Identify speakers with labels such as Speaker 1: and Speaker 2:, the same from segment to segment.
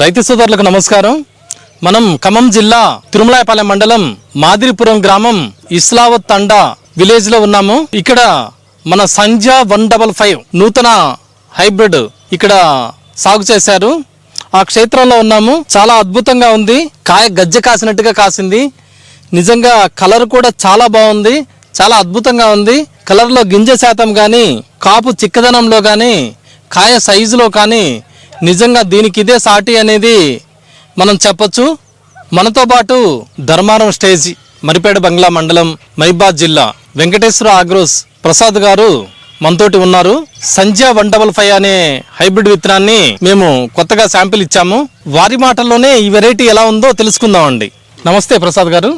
Speaker 1: రైతు సోదరులకు నమస్కారం. మనం ఖమ్మం జిల్లా తిరుమలాయపాలెం మండలం మాదిరిపురం గ్రామం ఇస్లావత్ తండా విలేజ్లో ఉన్నాము. ఇక్కడ మన సంజా వన్ డబల్ ఫైవ్ నూతన హైబ్రిడ్ ఇక్కడ సాగు చేశారు. ఆ క్షేత్రంలో ఉన్నాము. చాలా అద్భుతంగా ఉంది. కాయ గజ్జె కాసినట్టుగా కాసింది. నిజంగా కలర్ కూడా చాలా బాగుంది. చాలా అద్భుతంగా ఉంది. కలర్లో గింజ శాతం కానీ కాపు చిక్కదనంలో కానీ కాయ సైజులో కానీ నిజంగా దీనికి ఇదే సాటి అనేది మనం చెప్పొచ్చు. మనతో పాటు ధర్మారం స్టేజ్ మరిపేట బంగ్లా మండలం మైబాద్ జిల్లా వెంకటేశ్వర ఆగ్రోస్ ప్రసాద్ గారు మనతోటి ఉన్నారు. సంధ్యా వన్ డబల్ ఫైవ్ అనే హైబ్రిడ్ విత్తనాన్ని మేము కొత్తగా శాంపిల్ ఇచ్చాము. వారి మాటల్లోనే ఈ వెరైటీ ఎలా ఉందో తెలుసుకుందామండి. నమస్తే ప్రసాద్ గారు.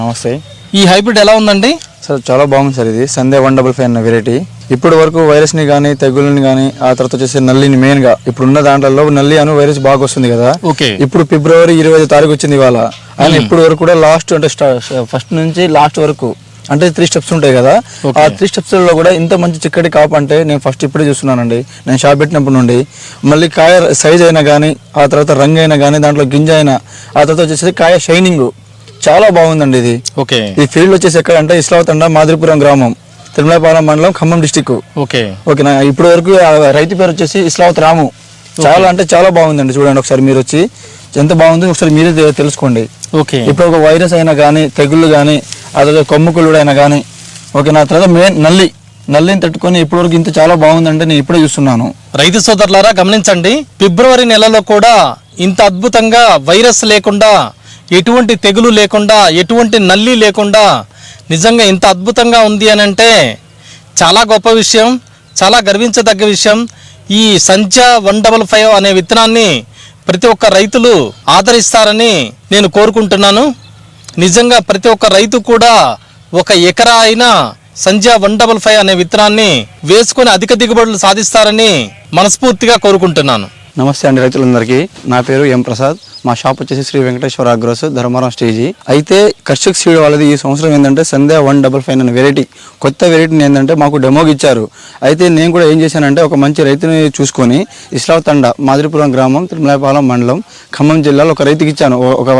Speaker 2: నమస్తే.
Speaker 1: ఈ హైబ్రిడ్ ఎలా ఉందండి?
Speaker 2: సార్ చాలా బాగుంది సార్ ఇది. సందే వన్ డబుల్ ఫైవ్ అన్న వెరైటీ. ఇప్పటి వరకు వైరస్ని కానీ తెగుళ్ళని కానీ ఆ తర్వాత వచ్చేసి నల్లిని మెయిన్గా ఇప్పుడు ఉన్న దాంట్లో నల్లి అను వైరస్ బాగా వస్తుంది కదా. ఇప్పుడు ఫిబ్రవరి ఇరవై తారీఖు వచ్చింది ఇవాళ. అండ్ ఇప్పుడు వరకు కూడా లాస్ట్ అంటే ఫస్ట్ నుంచి లాస్ట్ వరకు అంటే త్రీ స్టెప్స్ ఉంటాయి కదా. ఆ త్రీ స్టెప్స్లో కూడా ఇంత మంచి చిక్కటి కాపు అంటే నేను ఫస్ట్ ఇప్పుడే చూస్తున్నానండి. నేను షాప్ పెట్టినప్పటి నుండి. మళ్ళీ కాయ సైజ్ అయినా కానీ ఆ తర్వాత రంగు అయినా కానీ దాంట్లో గింజ అయినా ఆ తర్వాత వచ్చేసి కాయ షైనింగ్ చాలా బాగుందండి ఇది.
Speaker 1: ఓకే.
Speaker 2: ఈ ఫీల్డ్ వచ్చేసి ఎక్కడ అంటే ఇస్లావతండ మాదిరిపురం గ్రామం. తిరుమలపాలెం మండలం ఖమ్మం డిస్టిక్
Speaker 1: ఓకే.
Speaker 2: ఓకేనా ఇప్పటి వరకు రైతు పేరు వచ్చేసి ఇస్లావత్ రాము. చాలా అంటే చాలా బాగుందండి చూడండి ఒకసారి మీరు వచ్చి. ఎంత బాగుంది ఒకసారి మీరే తెలుసుకోండి.
Speaker 1: ఓకే.
Speaker 2: ఇప్పుడు ఒక వైరస్ అయినా కానీ తెగుళ్ళు కానీ అదే కొమ్ము కుళ్ళుడు అయినా కానీ ఓకే నా తర్వాత మెయిన్ నల్లి. నల్లిని తట్టుకొని ఇప్పటివరకు ఇంత చాలా బాగుందంటే నేను ఇప్పుడే చూస్తున్నాను.
Speaker 1: రైతు సోదరులారా గమనించండి ఫిబ్రవరి నెలలో కూడా ఇంత అద్భుతంగా వైరస్ లేకుండా ఎటువంటి తెగులు లేకుండా ఎటువంటి నల్లి లేకుండా నిజంగా ఇంత అద్భుతంగా ఉంది అని అంటే చాలా గొప్ప విషయం చాలా గర్వించదగ్గ విషయం. ఈ సంచా వన్ డబల్ ఫైవ్ అనే విత్తనాన్ని ప్రతి ఒక్క రైతులు ఆదరిస్తారని నేను కోరుకుంటున్నాను. నిజంగా ప్రతి ఒక్క రైతు కూడా ఒక ఎకరా అయినా సంధ్యా వన్ డబల్ ఫైవ్ అనే విత్తనాన్ని వేసుకొని అధిక దిగుబడులు సాధిస్తారని మనస్ఫూర్తిగా కోరుకుంటున్నాను.
Speaker 2: నమస్తే అండి రైతులందరికీ. నా పేరు ఎం ప్రసాద్. మా షాప్ వచ్చేసి శ్రీ వెంకటేశ్వర అగ్రోస్ ధర్మారం స్టేజీ. అయితే కర్షక్ సీడ్ వాళ్ళది ఈ సంవత్సరం ఏంటంటే సంధ్యా వన్ డబల్ ఫైవ్ అనే వెరైటీ కొత్త వెరైటీని ఏంటంటే మాకు డెమోకి ఇచ్చారు. అయితే నేను కూడా ఏం చేశానంటే ఒక మంచి రైతుని చూసుకొని ఇస్లావ్ తండ మాదిరిపురం గ్రామం తిరుమలాపాలెం మండలం ఖమ్మం జిల్లాలో ఒక రైతుకి ఇచ్చాను. ఒక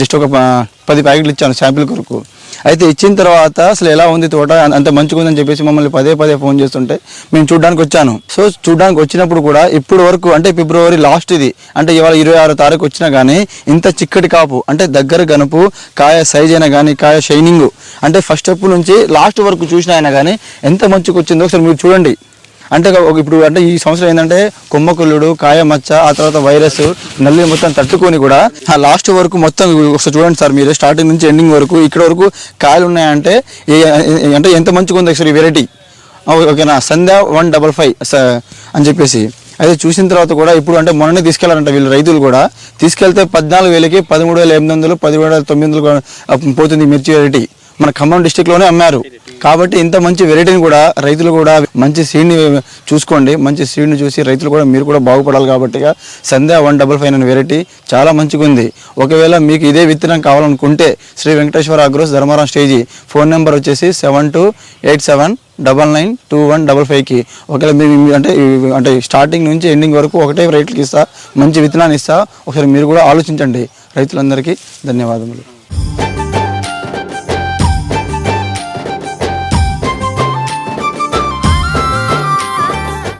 Speaker 2: జస్ట్ ఒక పది ప్యాకెట్లు ఇచ్చాను శాంపిల్ కొరకు. అయితే ఇచ్చిన తర్వాత అసలు ఎలా ఉంది తోట? అంత మంచిగా ఉందని చెప్పేసి మమ్మల్ని పదే పదే ఫోన్ చేస్తుంటే మేము చూడడానికి వచ్చాను. సో చూడడానికి వచ్చినప్పుడు కూడా ఇప్పుడు వరకు అంటే ఫిబ్రవరి లాస్ట్ ఇది. అంటే ఇవాళ ఇరవై ఆరో తారీఖు వచ్చినా కానీ ఇంత చిక్కటి కాపు అంటే దగ్గర గనుపు కాయ సైజ్ అయినా కానీ కాయ షైనింగ్ అంటే ఫస్ట్ స్టెప్ నుంచి లాస్ట్ వరకు చూసినా అయినా కానీ ఎంత మంచిగా వచ్చిందో ఒకసారి మీరు చూడండి. అంటే ఒక- ఇప్పుడు అంటే ఈ సంవత్సరం ఏంటంటే కొమ్మకుల్లుడు కాయ మచ్చ ఆ తర్వాత వైరస్ నల్లి మొత్తం తట్టుకొని కూడా ఆ లాస్ట్ వరకు మొత్తం ఒకసారి చూడండి సార్ మీరు స్టార్టింగ్ నుంచి ఎండింగ్ వరకు ఇక్కడ వరకు కాయలు ఉన్నాయంటే అంటే ఎంత మంచిగా ఉంది ఒకసారి వెరైటీ ఓకేనా? సంధ్యా వన్ డబల్ ఫైవ్ అని చెప్పేసి. అయితే చూసిన తర్వాత కూడా ఇప్పుడు అంటే మొన్ననే తీసుకెళ్ళారంట వీళ్ళు రైతులు కూడా. తీసుకెళ్తే పద్నాలుగు వేలకి పదమూడు వేల ఎనిమిది వందలు పదిహేడు వేల తొమ్మిది వందలు కూడా, పోతుంది మిర్చి వెరైటీ మన ఖమ్మం డిస్టిక్లోనే అమ్మారు. కాబట్టి ఇంత మంచి వెరైటీని కూడా రైతులు కూడా మంచి సీడ్ని చూసుకోండి. మంచి సీడ్ని చూసి రైతులు కూడా మీరు కూడా బాగుపడాలి కాబట్టి సంధ్యా వన్ డబల్ ఫైవ్ అనే వెరైటీ చాలా మంచిగా ఉంది. ఒకవేళ మీకు ఇదే విత్తనం కావాలనుకుంటే Sri Venkateshwara Agros Dharmaram stage phone number వచ్చేసి seven two eight seven double nine two one double ఫైవ్కి ఒకవేళ మీ- అంటే అంటే స్టార్టింగ్ నుంచి ఎండింగ్ వరకు ఒకటే రేట్లకి ఇస్తా మంచి విత్తనాన్ని ఇస్తా ఒకసారి మీరు కూడా ఆలోచించండి. రైతులందరికీ ధన్యవాదములు.